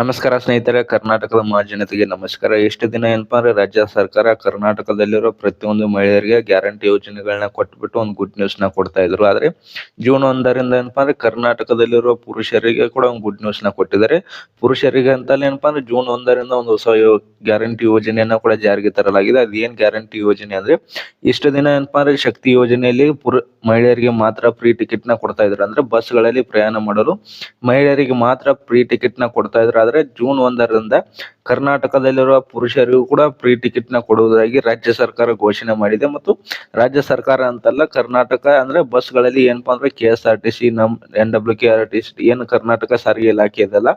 ನಮಸ್ಕಾರ ಸ್ನೇಹಿತರೆ, ಕರ್ನಾಟಕದ ಮಹಾಜನತೆಗೆ ನಮಸ್ಕಾರ. ಎಷ್ಟು ದಿನ ಏನಪ್ಪ ಅಂದ್ರೆ ರಾಜ್ಯ ಸರ್ಕಾರ ಕರ್ನಾಟಕದಲ್ಲಿರೋ ಪ್ರತಿಯೊಂದು ಮಹಿಳೆಯರಿಗೆ ಗ್ಯಾರಂಟಿ ಯೋಜನೆಗಳನ್ನ ಕೊಟ್ಬಿಟ್ಟು ಒಂದು ಗುಡ್ ನ್ಯೂಸ್ನ ಕೊಡ್ತಾ ಇದ್ರು. ಆದ್ರೆ ಜೂನ್ ಒಂದರಿಂದ ಏನಪ್ಪ ಅಂದ್ರೆ ಕರ್ನಾಟಕದಲ್ಲಿರುವ ಪುರುಷರಿಗೆ ಕೂಡ ಒಂದು ಗುಡ್ ನ್ಯೂಸ್ನ ಕೊಟ್ಟಿದ್ದಾರೆ. ಪುರುಷರಿಗೆ ಅಂತಲೇ ಏನಪ್ಪಾ ಅಂದ್ರೆ ಜೂನ್ ಒಂದರಿಂದ ಒಂದು ಹೊಸ ಗ್ಯಾರಂಟಿ ಯೋಜನೆಯನ್ನ ಕೂಡ ಜಾರಿಗೆ ತರಲಾಗಿದೆ. ಅದೇನ್ ಗ್ಯಾರಂಟಿ ಯೋಜನೆ ಅಂದ್ರೆ ಇಷ್ಟು ದಿನ ಏನಪ್ಪ ಅಂದ್ರೆ ಶಕ್ತಿ ಯೋಜನೆಯಲ್ಲಿ ಪುರು, ಮಹಿಳೆಯರಿಗೆ ಮಾತ್ರ ಫ್ರೀ ಟಿಕೆಟ್ನ ಕೊಡ್ತಾ ಇದ್ರು. ಅಂದ್ರೆ ಬಸ್ಗಳಲ್ಲಿ ಪ್ರಯಾಣ ಮಾಡಲು ಮಹಿಳೆಯರಿಗೆ ಮಾತ್ರ ಫ್ರೀ ಟಿಕೆಟ್ನ ಕೊಡ್ತಾ ಇದ್ರು. ಆದ್ರೆ ಜೂನ್ ಒಂದರಿಂದ ಕರ್ನಾಟಕದಲ್ಲಿರುವ ಪುರುಷರಿಗೂ ಕೂಡ ಫ್ರೀ ಟಿಕೆಟ್ನ ಕೊಡುವುದಾಗಿ ರಾಜ್ಯ ಸರ್ಕಾರ ಘೋಷಣೆ ಮಾಡಿದೆ ಮತ್ತು ರಾಜ್ಯ ಸರ್ಕಾರ ಅಂತಲ್ಲ ಕರ್ನಾಟಕ ಅಂದ್ರೆ ಬಸ್ಗಳಲ್ಲಿ ಏನಪ್ಪಾ ಅಂದ್ರೆ K S R T C ನಮ್ N W K R T C ಏನು ಕರ್ನಾಟಕ ಸಾರಿಗೆ ಇಲಾಖೆ ಇದೆಲ್ಲ,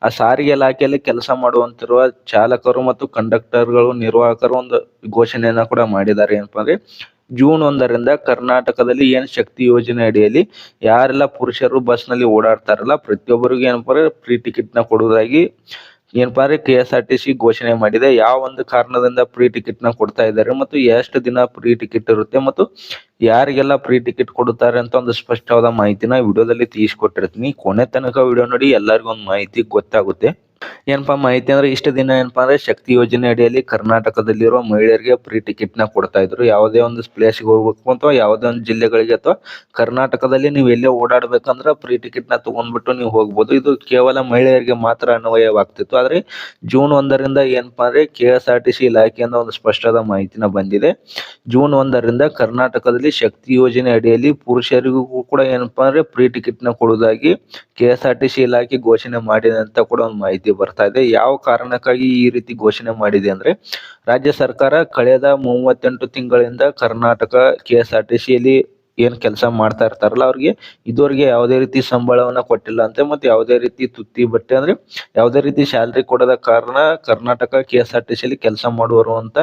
ಆ ಸಾರಿಗೆ ಇಲಾಖೆಯಲ್ಲಿ ಕೆಲಸ ಮಾಡುವಂತಿರುವ ಚಾಲಕರು ಮತ್ತು ಕಂಡಕ್ಟರ್ಗಳು ನಿರ್ವಾಹಕರು ಒಂದು ಘೋಷಣೆಯನ್ನ ಕೂಡ ಮಾಡಿದ್ದಾರೆ ಏನಪ್ಪಾ ಅಂದ್ರೆ ಜೂನ್ ಒಂದರಿಂದ ಕರ್ನಾಟಕದಲ್ಲಿ ಏನ್ ಶಕ್ತಿ ಯೋಜನೆ ಅಡಿಯಲ್ಲಿ ಯಾರೆಲ್ಲ ಪುರುಷರು ಬಸ್ನಲ್ಲಿ ಓಡಾಡ್ತಾರಲ್ಲ, ಪ್ರತಿಯೊಬ್ಬರಿಗೂ ಏನಪ್ಪ ಫ್ರೀ ಟಿಕೆಟ್ನ ಕೊಡುವುದಾಗಿ ಏನಪ್ಪಾ ಅಂದ್ರೆ K S R T C ಘೋಷಣೆ ಮಾಡಿದೆ. ಯಾವ ಒಂದು ಕಾರಣದಿಂದ ಫ್ರೀ ಟಿಕೆಟ್ನ ಕೊಡ್ತಾ ಇದ್ದಾರೆ ಮತ್ತು ಎಷ್ಟು ದಿನ ಫ್ರೀ ಟಿಕೆಟ್ ಇರುತ್ತೆ ಮತ್ತು ಯಾರಿಗೆಲ್ಲ ಫ್ರೀ ಟಿಕೆಟ್ ಕೊಡುತ್ತಾರೆ ಅಂತ ಒಂದು ಸ್ಪಷ್ಟವಾದ ಮಾಹಿತಿನ ವಿಡಿಯೋದಲ್ಲಿ ತಿಳಿಸ್ಕೊಟ್ಟಿರ್ತೀನಿ. ಕೊನೆ ತನಕ ವಿಡಿಯೋ ನೋಡಿ, ಎಲ್ಲರಿಗೂ ಒಂದು ಮಾಹಿತಿ ಗೊತ್ತಾಗುತ್ತೆ. ಏನಪ್ಪಾ ಮಾಹಿತಿ ಅಂದ್ರೆ ಇಷ್ಟು ದಿನ ಏನಪ್ಪಾ ಅಂದ್ರೆ ಶಕ್ತಿ ಯೋಜನೆ ಅಡಿಯಲ್ಲಿ ಕರ್ನಾಟಕದಲ್ಲಿರುವ ಮಹಿಳೆಯರಿಗೆ ಫ್ರೀ ಟಿಕೆಟ್ನ ಕೊಡ್ತಾ ಇದ್ರು. ಯಾವುದೇ ಒಂದು ಪ್ಲೇಸ್ಗೆ ಹೋಗ್ಬೇಕು ಅಥವಾ ಯಾವುದೇ ಒಂದು ಜಿಲ್ಲೆಗಳಿಗೆ ಅಥವಾ ಕರ್ನಾಟಕದಲ್ಲಿ ನೀವು ಎಲ್ಲೇ ಓಡಾಡ್ಬೇಕಂದ್ರೆ ಫ್ರೀ ಟಿಕೆಟ್ನ ತಗೊಂಡ್ಬಿಟ್ಟು ನೀವು ಹೋಗ್ಬೋದು. ಇದು ಕೇವಲ ಮಹಿಳೆಯರಿಗೆ ಮಾತ್ರ ಅನ್ವಯವಾಗ್ತಿತ್ತು. ಆದ್ರೆ ಜೂನ್ ಒಂದರಿಂದ ಏನಪ್ಪಾ ಅಂದ್ರೆ ಕೆ ಎಸ್ ಆರ್ ಇಲಾಖೆಯಿಂದ ಒಂದು ಸ್ಪಷ್ಟವಾದ ಮಾಹಿತಿನ ಬಂದಿದೆ. ಜೂನ್ ಒಂದರಿಂದ ಕರ್ನಾಟಕದಲ್ಲಿ ಶಕ್ತಿ ಯೋಜನೆ ಅಡಿಯಲ್ಲಿ ಪುರುಷರಿಗೂ ಕೂಡ ಏನಪ್ಪಾ ಅಂದ್ರೆ ಫ್ರೀ ಟಿಕೆಟ್ನ ಕೊಡುವುದಾಗಿ ಕೆ ಎಸ್ ಇಲಾಖೆ ಘೋಷಣೆ ಮಾಡಿದೆ ಅಂತ ಕೂಡ ಒಂದು ಮಾಹಿತಿ ಬರ್ತಾ ಇದೆ. ಯಾವ ಕಾರಣಕ್ಕಾಗಿ ಈ ರೀತಿ ಘೋಷಣೆ ಮಾಡಿದೆ ಅಂದ್ರೆ, ರಾಜ್ಯ ಸರ್ಕಾರ ಕಳೆದ ಮೂವತ್ತೆಂಟು ತಿಂಗಳಿಂದ ಕರ್ನಾಟಕ ಕೆಎಸ್ಆರ್ಟಿಸಿಯಲ್ಲಿ ಏನ್ ಕೆಲಸ ಮಾಡ್ತಾ ಇರ್ತಾರಲ್ಲ ಅವ್ರಿಗೆ, ಇದುವರೆಗೆ ಯಾವುದೇ ರೀತಿ ಸಂಬಳವನ್ನ ಕೊಟ್ಟಿಲ್ಲ ಅಂತೆ ಮತ್ತೆ ಯಾವುದೇ ರೀತಿ ತುತ್ತಿ ಬಟ್ಟೆ ಅಂದ್ರೆ ಯಾವುದೇ ರೀತಿ ಸ್ಯಾಲ್ರಿ ಕೊಡದ ಕಾರಣ Karnataka K S R T C ಕೆಲಸ ಮಾಡುವರುವಂತ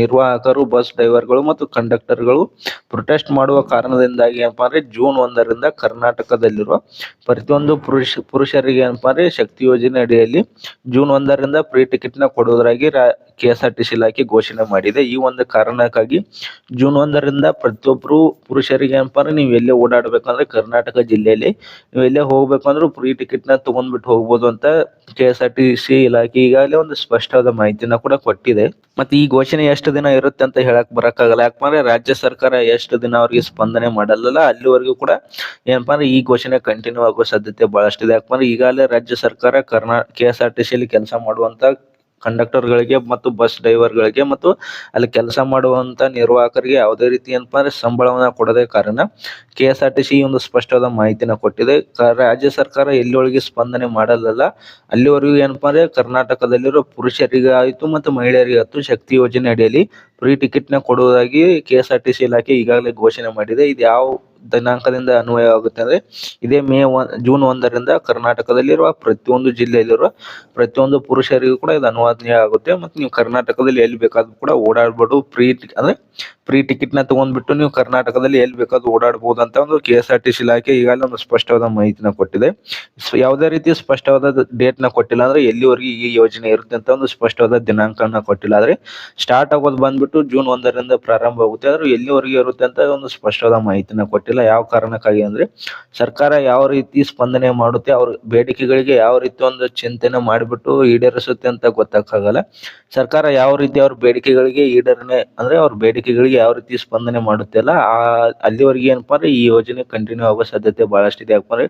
ನಿರ್ವಾಹಕರು ಬಸ್ ಡ್ರೈವರ್ಗಳು ಮತ್ತು ಕಂಡಕ್ಟರ್ಗಳು ಪ್ರೊಟೆಸ್ಟ್ ಮಾಡುವ ಕಾರಣದಿಂದಾಗಿ ಏನಪ್ಪಾ ಅಂದ್ರೆ ಜೂನ್ ಒಂದರಿಂದ ಕರ್ನಾಟಕದಲ್ಲಿರುವ ಪ್ರತಿಯೊಂದು ಪುರುಷ, ಪುರುಷರಿಗೆ ಏನಪ್ಪಾ ಅಂದ್ರೆ ಶಕ್ತಿ ಯೋಜನೆ ಅಡಿಯಲ್ಲಿ ಜೂನ್ ಒಂದರಿಂದ ಫ್ರೀ ಟಿಕೆಟ್ನ ಕೊಡುವುದಾಗಿ K S R T C ಇಲಾಖೆ ಘೋಷಣೆ ಮಾಡಿದೆ. ಈ ಒಂದು ಕಾರಣಕ್ಕಾಗಿ ಜೂನ್ ಒಂದರಿಂದ ಪ್ರತಿಯೊಬ್ಬರು ಪುರುಷರಿಗೆ ಏನಪ್ಪಾ ನೀವು ಎಲ್ಲೇ ಓಡಾಡಬೇಕಂದ್ರೆ ಕರ್ನಾಟಕ ಜಿಲ್ಲೆಯಲ್ಲಿ, ನೀವು ಎಲ್ಲೇ ಹೋಗ್ಬೇಕಂದ್ರೂ ಫ್ರೀ ಟಿಕೆಟ್ನ ತಗೊಂಡ್ಬಿಟ್ಟು ಹೋಗ್ಬೋದು ಅಂತ ಕೆ ಎಸ್ ಆರ್ ಸಿ ಇಲಾಖೆ ಈಗಾಗಲೇ ಒಂದು ಸ್ಪಷ್ಟವಾದ ಮಾಹಿತಿನ ಕೂಡ ಕೊಟ್ಟಿದೆ. ಮತ್ತೆ ಈ ಘೋಷಣೆ ಎಷ್ಟು ದಿನ ಇರುತ್ತೆ ಅಂತ ಹೇಳಕ್ ಬರಕ್ಕಾಗಲ್ಲ. ಯಾಕಂದ್ರೆ ರಾಜ್ಯ ಸರ್ಕಾರ ಎಷ್ಟು ದಿನ ಅವ್ರಿಗೆ ಸ್ಪಂದನೆ ಮಾಡಲ್ಲ ಅಲ್ಲಿವರೆಗೂ ಕೂಡ ಏನಪ್ಪಾ ಅಂದ್ರೆ ಈ ಘೋಷಣೆ ಕಂಟಿನ್ಯೂ ಆಗೋ ಸಾಧ್ಯತೆ ಬಹಳಷ್ಟಿದೆ. ಯಾಕಂದ್ರೆ ಈಗಾಗಲೇ ರಾಜ್ಯ ಸರ್ಕಾರ ಕರ್ನಾ ಕೆ ಎಸ್ ಕೆಲಸ ಮಾಡುವಂತ ಕಂಡಕ್ಟರ್ ಗಳಿಗೆ ಮತ್ತು ಬಸ್ ಡ್ರೈವರ್ ಗಳಿಗೆ ಮತ್ತು ಅಲ್ಲಿ ಕೆಲಸ ಮಾಡುವಂತ ನಿರ್ವಾಹಕರಿಗೆ ಯಾವುದೇ ರೀತಿ ಏನಪ್ಪ ಅಂದ್ರೆ ಸಂಬಳವನ್ನ ಕೊಡದೆ ಕಾರಣ K S R T C ಒಂದು ಸ್ಪಷ್ಟವಾದ ಮಾಹಿತಿನ ಕೊಟ್ಟಿದೆ. ರಾಜ್ಯ ಸರ್ಕಾರ ಎಲ್ಲಿವರೆಗೆ ಸ್ಪಂದನೆ ಮಾಡಲ್ಲ ಅಲ್ಲಿವರೆಗೂ ಏನಪ್ಪ ಅಂದ್ರೆ ಕರ್ನಾಟಕದಲ್ಲಿರೋ ಪುರುಷರಿಗೆ ಆಯ್ತು ಮತ್ತು ಮಹಿಳೆಯರಿಗೆ ಆಯ್ತು ಶಕ್ತಿ ಯೋಜನೆ ಅಡಿಯಲ್ಲಿ ಫ್ರೀ ಟಿಕೆಟ್ನ ಕೊಡುವುದಾಗಿ K S R T C ಇಲಾಖೆ ಈಗಾಗಲೇ ಘೋಷಣೆ ಮಾಡಿದೆ. ಇದು ಯಾವ ದಿನಾಂಕದಿಂದ ಅನ್ವಯ ಆಗುತ್ತೆ ಅಂದ್ರೆ ಇದೇ ಮೇ ಒನ್, ಜೂನ್ ಒಂದರಿಂದ ಕರ್ನಾಟಕದಲ್ಲಿರುವ ಪ್ರತಿಯೊಂದು ಜಿಲ್ಲೆಯಲ್ಲಿರುವ ಪ್ರತಿಯೊಂದು ಪುರುಷರಿಗೂ ಕೂಡ ಇದು ಅನ್ವಯ ಆಗುತ್ತೆ. ಮತ್ತು ನೀವು ಕರ್ನಾಟಕದಲ್ಲಿ ಎಲ್ಲಿ ಬೇಕಾದ್ರೂ ಕೂಡ ಓಡಾಡ್ಬೋದು. ಫ್ರೀ ಅಂದ್ರೆ ಫ್ರೀ ಟಿಕೆಟ್ನ ತಗೊಂಡ್ಬಿಟ್ಟು ನೀವು ಕರ್ನಾಟಕದಲ್ಲಿ ಎಲ್ಲಿ ಬೇಕಾದ್ರೂ ಓಡಾಡಬಹುದು ಅಂತ ಒಂದು K S R T C ಇಲಾಖೆ ಈಗಾಗಲೇ ಒಂದು ಸ್ಪಷ್ಟವಾದ ಮಾಹಿತಿನ ಕೊಟ್ಟಿದೆ. ಯಾವುದೇ ರೀತಿ ಸ್ಪಷ್ಟವಾದ ಡೇಟ್ನ ಕೊಟ್ಟಿಲ್ಲ ಅಂದ್ರೆ ಎಲ್ಲಿವರೆಗೆ ಈ ಯೋಜನೆ ಇರುತ್ತೆ ಅಂತ ಒಂದು ಸ್ಪಷ್ಟವಾದ ದಿನಾಂಕನ ಕೊಟ್ಟಿಲ್ಲ. ಆದ್ರೆ ಸ್ಟಾರ್ಟ್ ಆಗೋದು ಬಂದ್ಬಿಟ್ಟು ಜೂನ್ ಒಂದರಿಂದ ಪ್ರಾರಂಭ ಆಗುತ್ತೆ ಆದ್ರೆ ಎಲ್ಲಿವರೆಗೆ ಇರುತ್ತೆ ಅಂತ ಒಂದು ಸ್ಪಷ್ಟವಾದ ಮಾಹಿತಿನ ಕೊಟ್ಟಿಲ್ಲ. ಯಾವ ಕಾರಣಕ್ಕಾಗಿ ಅಂದ್ರೆ ಸರ್ಕಾರ ಯಾವ ರೀತಿ ಸ್ಪಂದನೆ ಮಾಡುತ್ತೆ, ಅವ್ರ ಬೇಡಿಕೆಗಳಿಗೆ ಯಾವ ರೀತಿ ಒಂದು ಚಿಂತನೆ ಮಾಡಿಬಿಟ್ಟು ಈಡೇರಿಸುತ್ತೆ ಅಂತ ಗೊತ್ತಾಗಲ್ಲ ಸರ್ಕಾರ ಯಾವ ರೀತಿ ಅವ್ರ ಬೇಡಿಕೆಗಳಿಗೆ ಈಡೇರಣೆ ಅಂದ್ರೆ ಅವ್ರ ಬೇಡಿಕೆಗಳಿಗೆ ಯಾವ ರೀತಿ ಸ್ಪಂದನೆ ಮಾಡುತ್ತೆ ಅಲ್ಲ, ಆ ಅಲ್ಲಿವರೆಗೆ ಏನಪ್ಪ ಅಂದ್ರೆ ಈ ಯೋಜನೆ ಕಂಟಿನ್ಯೂ ಆಗೋ ಸಾಧ್ಯತೆ ಬಹಳಷ್ಟಿದೆ. ಯಾಕಂದ್ರೆ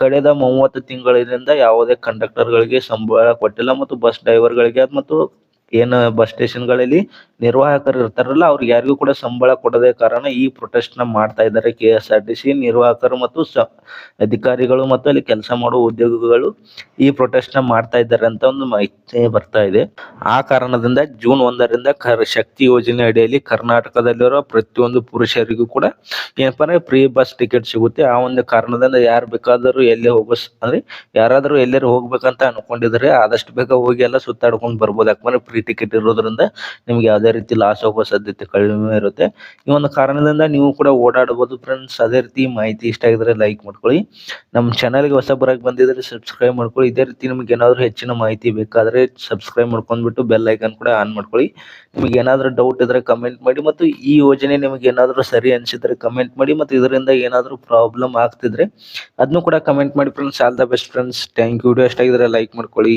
ಕಳೆದ ಮೂವತ್ತು ತಿಂಗಳಿಂದ ಯಾವುದೇ ಕಂಡಕ್ಟರ್ ಗಳಿಗೆ ಸಂಬಳ ಕೊಟ್ಟಿಲ್ಲ ಮತ್ತು ಬಸ್ ಡ್ರೈವರ್ ಗಳಿಗೆ ಮತ್ತು ಏನು ಬಸ್ ಸ್ಟೇಷನ್ಗಳಲ್ಲಿ ನಿರ್ವಾಹಕರು ಇರ್ತಾರಲ್ಲ ಅವ್ರಿಗೆ ಯಾರಿಗೂ ಕೂಡ ಸಂಬಳ ಕೊಡದೆ ಕಾರಣ ಈ ಪ್ರೊಟೆಸ್ಟ್ನ ಮಾಡ್ತಾ ಇದ್ದಾರೆ K S R T C ನಿರ್ವಾಹಕರು ಮತ್ತು ಅಧಿಕಾರಿಗಳು ಮತ್ತು ಅಲ್ಲಿ ಕೆಲಸ ಮಾಡುವ ಉದ್ಯೋಗಿಗಳು ಈ ಪ್ರೊಟೆಸ್ಟ್ನ ಮಾಡ್ತಾ ಇದ್ದಾರೆ ಅಂತ ಒಂದು ಮಾಹಿತಿ ಬರ್ತಾ ಇದೆ. ಆ ಕಾರಣದಿಂದ ಜೂನ್ ಒಂದರಿಂದ ಕರ್ ಶಕ್ತಿ ಯೋಜನೆ ಅಡಿಯಲ್ಲಿ ಕರ್ನಾಟಕದಲ್ಲಿರೋ ಪ್ರತಿಯೊಂದು ಪುರುಷರಿಗೂ ಕೂಡ ಏನಪ್ಪಾ ಅಂದ್ರೆ ಫ್ರೀ ಬಸ್ ಟಿಕೆಟ್ ಸಿಗುತ್ತೆ. ಆ ಒಂದು ಕಾರಣದಿಂದ ಯಾರು ಬೇಕಾದರೂ ಎಲ್ಲಿ ಹೋಗೋ ಅಂದ್ರೆ ಯಾರಾದರೂ ಎಲ್ಲರೂ ಹೋಗ್ಬೇಕಂತ ಅನ್ಕೊಂಡಿದ್ರೆ ಆದಷ್ಟು ಬೇಗ ಹೋಗಿ ಎಲ್ಲ ಸುತ್ತಾಡ್ಕೊಂಡು ಬರ್ಬೋದು. ಯಾಕಂದ್ರೆ ಫ್ರೀ ಟಿಕೆಟ್ ಇರೋದ್ರಿಂದ ನಿಮ್ಗೆ ಯಾವುದೇ ರೀತಿ ಲಾಸ್ ಆಗೋ ಸಾಧ್ಯತೆ ಕಡಿಮೆ ಇರುತ್ತೆ. ಈ ಒಂದು ಕಾರಣದಿಂದ ನೀವು ಕೂಡ ಓಡಾಡಬಹುದು ಫ್ರೆಂಡ್ಸ್ ಅದೇ ರೀತಿ ಮಾಹಿತಿ ಇಷ್ಟ ಆಗಿದ್ರೆ ಲೈಕ್ ಮಾಡ್ಕೊಳ್ಳಿ. ನಮ್ಮ ಚಾನಲ್ಗೆ ಹೊಸಬರಾಗಿ ಬಂದಿದ್ರೆ ಸಬ್ಸ್ಕ್ರೈಬ್ ಮಾಡ್ಕೊಳ್ಳಿ. ಇದೇ ರೀತಿ ನಿಮ್ಗೆ ಏನಾದರೂ ಹೆಚ್ಚಿನ ಮಾಹಿತಿ ಬೇಕಾದ್ರೆ ಸಬ್ಸ್ಕ್ರೈಬ್ ಮಾಡ್ಕೊಂಡ್ಬಿಟ್ಟು ಬೆಲ್ ಐಕನ್ ಕೂಡ ಆನ್ ಮಾಡ್ಕೊಳ್ಳಿ. ನಿಮಗೆ ಏನಾದರೂ ಡೌಟ್ ಇದ್ರೆ ಕಮೆಂಟ್ ಮಾಡಿ ಮತ್ತು ಈ ಯೋಜನೆ ನಿಮಗೆ ಏನಾದರೂ ಸರಿ ಅನಿಸಿದ್ರೆ ಕಮೆಂಟ್ ಮಾಡಿ ಮತ್ತು ಇದರಿಂದ ಏನಾದರೂ ಪ್ರಾಬ್ಲಮ್ ಆಗ್ತಿದ್ರೆ ಅದನ್ನು ಕೂಡ ಕಮೆಂಟ್ ಮಾಡಿ friends all the best friends thank you video ಇಷ್ಟ ಆಗಿದ್ರೆ ಲೈಕ್ ಮಾಡ್ಕೊಳ್ಳಿ.